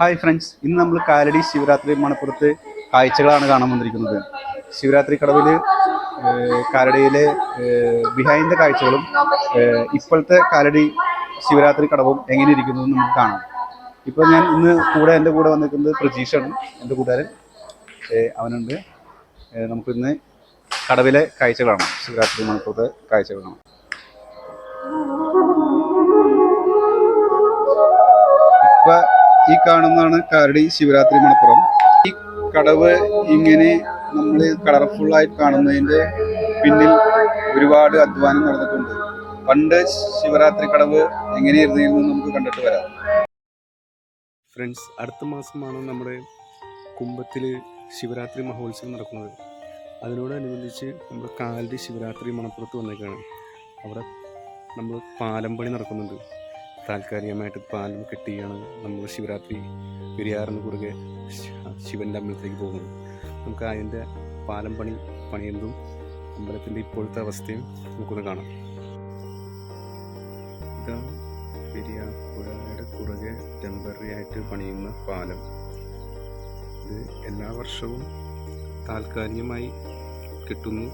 Hi friends ഇന്ന് നമ്മൾ കാലടി ശിവരാത്രി മണപ്പുറത്ത് കാഴ്ചകളാണ് കാണാൻ വന്നിരിക്കുന്നത്. ശിവരാത്രി കടവിൽ കാലടിയിലെ ബിഹൈൻഡ് കാഴ്ചകളും ഇപ്പോഴത്തെ കാലടി ശിവരാത്രി കടവും എങ്ങനെ ഇരിക്കുന്നു നമുക്ക് കാണാം. ഇപ്പോൾ ഞാൻ ഇന്ന് കൂടെ എന്റെ കൂടെ വന്നിരിക്കുന്നത് പ്രജീഷാണ് എന്റെ കൂട്ടുകാരൻ അവനുണ്ട്. നമുക്കിന്ന് കടവിലെ കാഴ്ചകളാണ് ശിവരാത്രി മണപ്പുറത്തെ കാഴ്ചകളാണ്. ഈ കാണുന്നതാണ് കാരടി ശിവരാത്രി മണപ്പുറം. ഈ കടവ് ഇങ്ങനെ നമ്മൾ കളർഫുൾ കാണുന്നതിന്റെ പിന്നിൽ ഒരുപാട് അധ്വാനം നടന്നിട്ടുണ്ട്. പണ്ട് ശിവരാത്രി കടവ് എങ്ങനെയായിരുന്നു എന്ന് നമുക്ക് കണ്ടിട്ട് വരാം. ഫ്രണ്ട്സ് അടുത്ത മാസമാണ് നമ്മുടെ കുംഭത്തിൽ ശിവരാത്രി മഹോത്സവം നടക്കുന്നത്. അതിനോടനുബന്ധിച്ച് നമ്മൾ കാലടി ശിവരാത്രി മണപ്പുറത്ത് വന്നേക്കാണ്. അവിടെ നമ്മൾ പാലം പണി നടക്കുന്നുണ്ട്. താൽക്കാലികമായിട്ട് പാലും കെട്ടിയാണ് നമ്മൾ ശിവരാത്രി പെരിയാറിന് കുറുകെ ശിവന്റെ അമ്പലത്തിലേക്ക് പോകുന്നത്. നമുക്ക് അതിന്റെ പാലം പണി പണിയുന്നതും അമ്പലത്തിന്റെ ഇപ്പോഴത്തെ അവസ്ഥയും നമുക്കൊന്ന് കാണാം. ഇതാണ് പെരിയാർ പുഴയുടെ കുറുകെ ടെമ്പററി ആയിട്ട് പണിയുന്ന പാലം. ഇത് എല്ലാ വർഷവും താൽക്കാലികമായി കിട്ടുന്നു.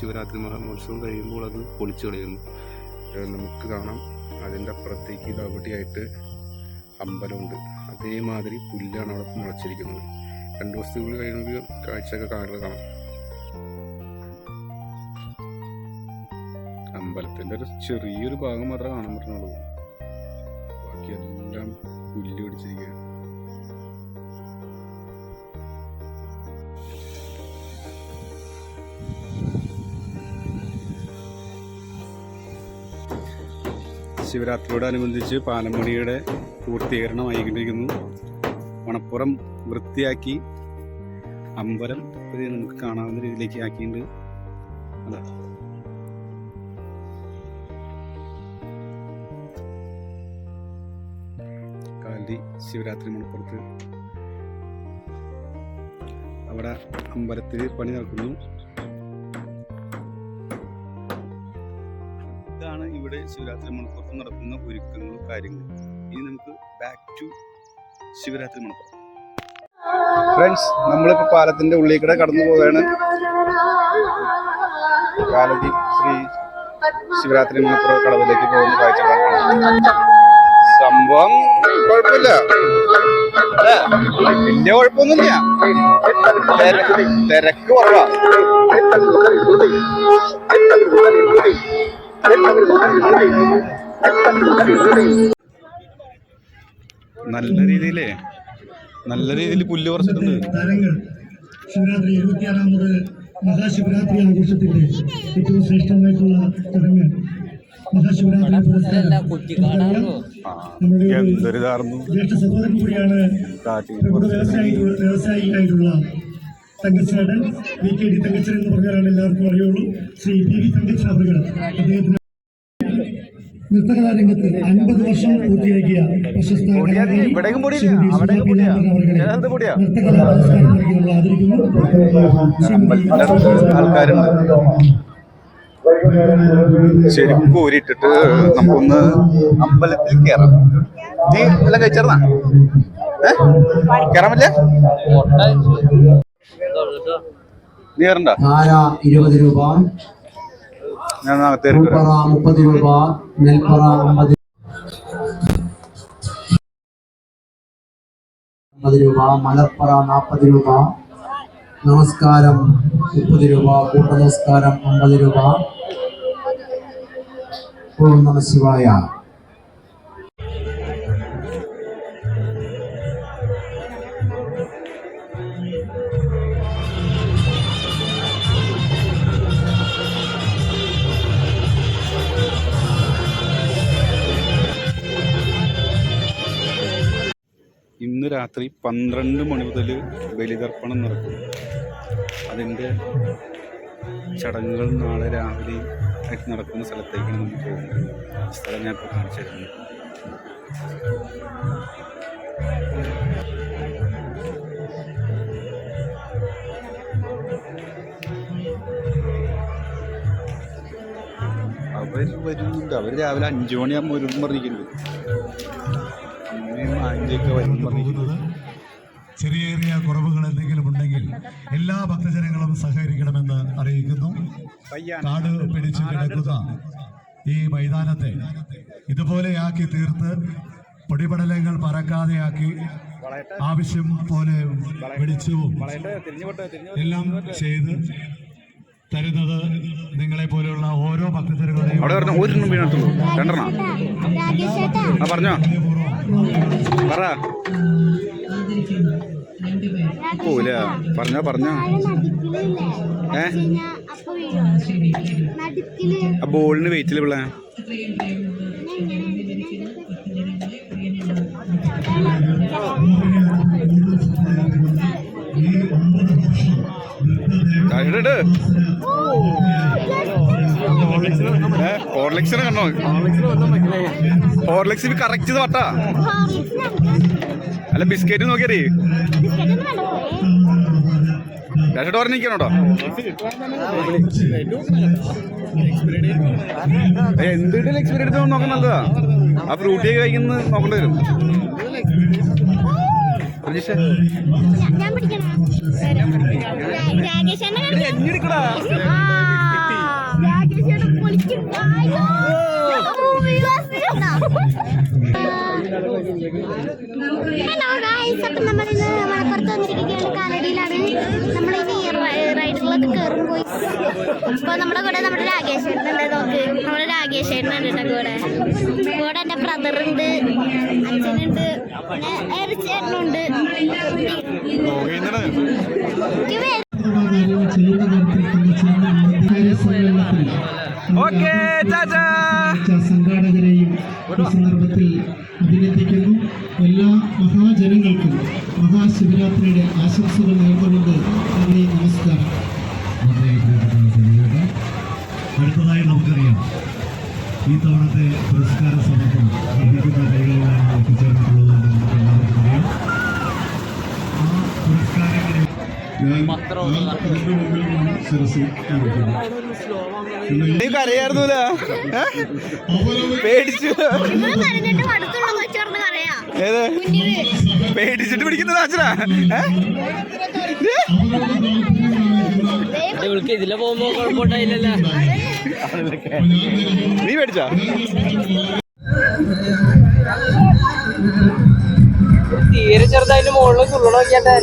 ശിവരാത്രി മഹോത്സവം കഴിയുമ്പോൾ അത് പൊളിച്ചു കളയുന്നു നമുക്ക് കാണാം. അതിന്റെ അപ്പുറത്തേക്ക് ഇത് അമ്പലമുണ്ട്. അതേമാതിരി പുല്ലാണ് അവിടെ മുളച്ചിരിക്കുന്നത്. രണ്ട് ദിവസത്തിനുള്ളിൽ കഴിയുമ്പോൾ കാഴ്ചയൊക്കെ കാണുന്നത് കാണാം. അമ്പലത്തിന്റെ ഒരു ചെറിയൊരു ഭാഗം മാത്രമേ കാണാൻ പറ്റുന്നുള്ളൂ. ബാക്കി എല്ലാം പുല്ല് പിടിച്ചിരിക്കുക ശിവരാത്രിയോടനുബന്ധിച്ച് പാലമണിയുടെ പൂർത്തീകരണമായിക്കൊണ്ടിരിക്കുന്നു മണപ്പുറം വൃത്തിയാക്കി അമ്പലം ഇത് നമുക്ക് കാണാവുന്ന രീതിയിലേക്ക് ആക്കിയിട്ടുണ്ട്. അതാ. കാലി ശിവരാത്രി മണപ്പുറത്ത്. അവിടെ അമ്പലത്തിൽ പണി നടക്കുന്നു. ഇവിടെ ശിവരാത്രി മണപ്പുറത്ത് നടക്കുന്ന ഒരുക്കങ്ങളും കാര്യങ്ങളും. ഇനി നമുക്ക് back to Shivaratri Manappuram friends നമ്മളിപ്പോ പാലത്തിന്റെ ഉള്ളിൽ കൂടെ കടന്നു പോവുകയാണ്. കാലതി ശ്രീ ശിവരാത്രി മണപ്പുറം കടവിലേക്ക് പോകുന്ന കാഴ്ചകളാണ്. സംഭവം കുഴപ്പമില്ല? വലിയ കുഴപ്പമൊന്നുമില്ല. ഇല്ല തിരക്ക് കുറവാ. നല്ല രീതിയിലേ നല്ല രീതിയിൽ പുല്ല് പറിച്ചിട്ടുണ്ട്. താരങ്ങൾ ശിവരാത്രി ഇരുപത്തിയാറാമത് മഹാശിവരാത്രി ആഘോഷത്തിന്റെ ഏറ്റവും ശ്രേഷ്ഠമായിട്ടുള്ള ചടങ്ങ് മഹാശിവരാത്രി പുരസ്കാരം. നമ്മുടെ ജ്യേഷ്ഠ സഹോദരൻ കൂടിയാണ് വ്യവസായി വ്യവസായിയായിട്ടുള്ള തങ്കച്ചാടൻ വി കെ ഡി തങ്കച്ചൻ എന്ന് പറഞ്ഞാലാണ് എല്ലാവർക്കും അറിയുള്ളൂ. ശ്രീ പി വി തങ്കച്ചാടകൾ അദ്ദേഹത്തിന് നൃത്തകലാരംഗത്ത് അൻപത് വർഷം പൂർത്തിയാക്കിയ പ്രശസ്ത ശരിക്കും ഊരിട്ടിട്ട് നമുക്കൊന്ന് അമ്പലത്തിൽ കയറാം നീ എല്ലാം കഴിച്ചേർന്നാ? ഏ? കയറാമല്ലേ ധാര ഇരുപത് രൂപ. അകത്തേക്ക് മുപ്പത് രൂപ. നെൽപ്പറ അമ്പത് അമ്പത് രൂപ. നാൽപ്പത് രൂപ. നമസ്കാരം മുപ്പത് രൂപ. കൂട്ട നമസ്കാരം അമ്പത് രൂപ. ഓം നമ ശിവായ. രാത്രി പന്ത്രണ്ട് മണി മുതൽ ബലിതർപ്പണം നടക്കും. അതിന്റെ ചടങ്ങുകൾ നാളെ രാവിലെ ആയിട്ട് നടക്കുന്ന സ്ഥലത്തേക്കാണ് നമുക്ക് പോകുന്നത്. സ്ഥലം ഞാൻ ഇപ്പോൾ കാണിച്ചു തരുന്നത് അവർ വരുന്നുണ്ട്. അവർ രാവിലെ അഞ്ചു മണിയാകുമ്പോൾ വരും പറഞ്ഞിരിക്കുന്നുണ്ട്. ചെറിയ ചെറിയ കുറവുകൾ എന്തെങ്കിലും ഉണ്ടെങ്കിൽ എല്ലാ ഭക്തജനങ്ങളും സഹകരിക്കണമെന്ന് അറിയിക്കുന്നു. കാട് പിടിച്ചു കിടക്കുന്ന ഈ മൈതാനത്തെ ഇതുപോലെയാക്കി തീർത്ത് പൊടിപടലങ്ങൾ പറക്കാതെയാക്കി ആവശ്യം പോലെ വെളിച്ചവും എല്ലാം ചെയ്ത് തരുന്നത് നിങ്ങളെ പോലെയുള്ള ഓരോ ഭക്തജനങ്ങളുടെയും അവിടെ പറഞ്ഞ. പറ. പോവില്ല പറഞ്ഞോ പറഞ്ഞോ. ഏ? ആ ബോളിന് വെയിറ്റിൽ പിള്ളേ? ഇട് ഹോർലിക്സിനെ കണ്ടോ? ഹോർലിക്സ് കറക്റ്റ് ചെയ്ത് വട്ടാ. അല്ല ബിസ്ക്കറ്റ് നോക്കിയേ രണ്ടു പറഞ്ഞിരിക്കണോട്ടോ എന്തിട്ട് എക്സ്പീരിയൻസ് എടുത്ത് നോക്കാൻ നല്ലതാ? ആ ഫ്രൂട്ടി കഴിക്കുന്നത് നോക്കേണ്ടി വരും. പ്രതീക്ഷ? ഞാൻ ഹലോ ഗായ്സ് അപ്പം നമ്മളിന്ന് മലപ്പുറത്ത് വന്നിരിക്കുകയാണ് കാലടിയിലാണ്. ഇനി റൈഡറിലൊക്കെ കയറും പോയി. അപ്പോൾ നമ്മുടെ കൂടെ നമ്മുടെ രാകേഷേട്ടനുണ്ട് നോക്ക്. നമ്മുടെ രാകേഷേട്ടനുണ്ട് ഉണ്ട് കൂടെ. കൂടെ എന്റെ ബ്രദറുണ്ട് അച്ഛനുണ്ട്. പിന്നെ ഇവ ഓക്കേ ചാച്ചാ. മഹാശിവരാത്രിയുടെ ആശംസകൾ നേർന്നുകൊണ്ട് നന്ദി നമസ്കാരം. അടുത്തതായി നമുക്കറിയാം ഈ തവണത്തെ പുരസ്കാര സമർപ്പണം ലഭിക്കുന്ന കൈകളിലാണ് എത്തിച്ചേർന്നിട്ടുള്ളത് എന്ന് നമുക്ക് എല്ലാവർക്കും അറിയാം. ആ പുരസ്കാരങ്ങളെ ഞാൻ അതിന്റെ മുമ്പിൽ നിന്ന് ശിരസിൽ കാണിക്കുന്നു നീ കരയായിരുന്നില്ല പേടിച്ചു. ഏത്? പേടിച്ചിട്ട് പിടിക്കുന്നത് അച്ഛനാ ഇതിലെ പോകുമ്പോ കുഴപ്പമുണ്ടായില്ലല്ലോ. നീ പേടിച്ചാ? തീരെ ചെറുതായിട്ട് മുകളിൽ തുള്ളണ നോക്കിയാട്ടെ.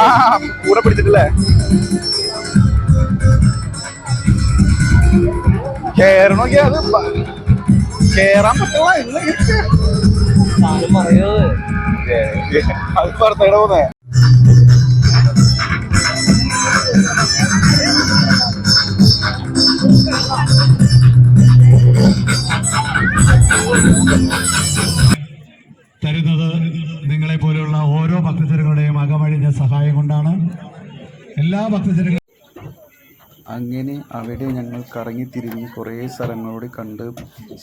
ആ കൂടെ പിടിച്ചിട്ടില്ലേ? കേറണോക്കിയാ അത് കേറാൻ പറ്റുള്ള അത് പുറത്തേടെ അവിടെ ഞങ്ങൾ കറങ്ങി തിരിഞ്ഞ് കുറേ സ്ഥലങ്ങളോട് കണ്ട്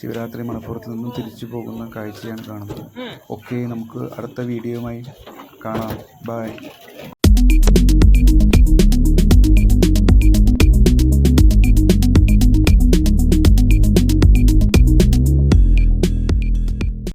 ശിവരാത്രി മണപ്പുറത്ത് നിന്നും തിരിച്ചു പോകുന്ന കാഴ്ചയാണ് കാണുന്നത്. ഓക്കെ നമുക്ക് അടുത്ത വീഡിയോയുമായി കാണാം. ബൈ